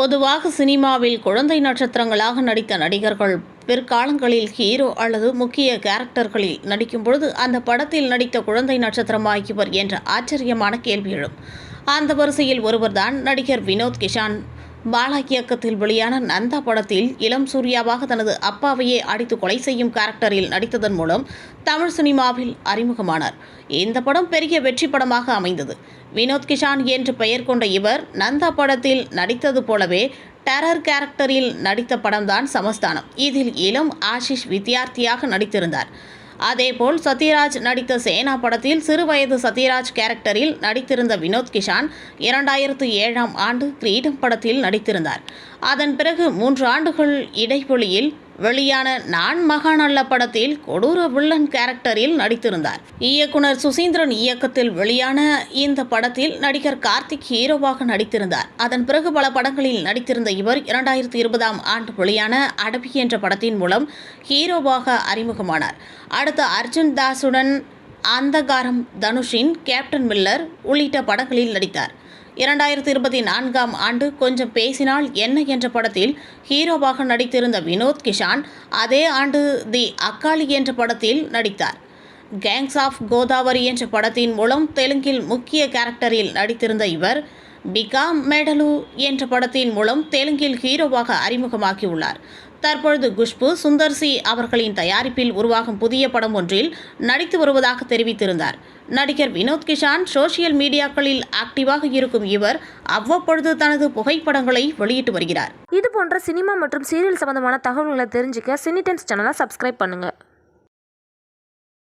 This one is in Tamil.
பொதுவாக சினிமாவில் குழந்தை நட்சத்திரங்களாக நடித்த நடிகர்கள் பிற்காலங்களில் ஹீரோ அல்லது முக்கிய கேரக்டர்களில் நடிக்கும் பொழுது அந்த படத்தில் நடித்த குழந்தை நட்சத்திரமாகியவர் என்ற ஆச்சரியமான கேள்வி எழும். அந்த வரிசையில் ஒருவர்தான் நடிகர் வினோத் கிஷான் பாலா இயக்கத்தில் வெளியான நந்தா படத்தில் இளம் சூர்யாவாக தனது அப்பாவையே அடித்து கொலை செய்யும் கேரக்டரில் நடித்ததன் மூலம் தமிழ் சினிமாவில் அறிமுகமானார். இந்த படம் பெரிய வெற்றி படமாக அமைந்தது. வினோத் கிஷான் என்று பெயர் கொண்ட இவர் நந்தா படத்தில் நடித்தது போலவே டெரர் கேரக்டரில் நடித்த படம்தான் சமஸ்தானம். இதில் இளம் ஆஷிஷ் வித்தியார்த்தியாக நடித்திருந்தார். அதேபோல் சத்யராஜ் நடித்த சேனா படத்தில் சிறுவயது சத்யராஜ் கேரக்டரில் நடித்திருந்த வினோத் கிஷான் இரண்டாயிரத்து ஏழாம் ஆண்டு கிரீடம் படத்தில் நடித்திருந்தார். அதன் பிறகு மூன்று ஆண்டுகள் இடைவெளியில் வெளியான நான் மகான் அல்ல படத்தில் கொடூர வில்லன் கேரக்டரில் நடித்திருந்தார். இயக்குனர் சுசீந்திரன் இயக்கத்தில் வெளியான இந்த படத்தில் நடிகர் கார்த்திக் ஹீரோவாக நடித்திருந்தார். அதன் பிறகு பல படங்களில் நடித்திருந்த இவர் இரண்டாயிரத்தி இருபதாம் ஆண்டு வெளியான அடபி என்ற படத்தின் மூலம் ஹீரோவாக அறிமுகமானார். அடுத்து அர்ஜுன் தாஸுடன் அந்தகாரம் தனுஷின் கேப்டன் மில்லர் உள்ளிட்ட படங்களில் நடித்தார். இரண்டாயிரத்தி இருபத்தி நான்காம் ஆண்டு கொஞ்சம் பேசினால் என்ன என்ற படத்தில் ஹீரோவாக நடித்திருந்த வினோத் கிஷான் அதே ஆண்டு தி அக்காளி என்ற படத்தில் நடித்தார். கேங்ஸ் ஆஃப் கோதாவரி என்ற படத்தின் மூலம் தெலுங்கில் முக்கிய கேரக்டரில் நடித்திருந்த இவர் பிகாம் மெடலு என்ற படத்தின் மூலம் தெலுங்கில் ஹீரோவாக அறிமுகமாகியுள்ளார். தற்பொழுது குஷ்பு சுந்தர் சி அவர்களின் தயாரிப்பில் உருவாகும் புதிய படம் ஒன்றில் நடித்து வருவதாக தெரிவித்திருந்தார். நடிகர் வினோத் கிஷான் சோஷியல் மீடியாக்களில் ஆக்டிவாக இருக்கும் இவர் அவ்வப்பொழுது தனது புகைப்படங்களை வெளியிட்டு வருகிறார். இது போன்ற சினிமா மற்றும் சீரியல் சம்பந்தமான தகவல்களை தெரிஞ்சுக்க சினிடென்ஸ் சேனலை சப்ஸ்கிரைப் பண்ணுங்கள்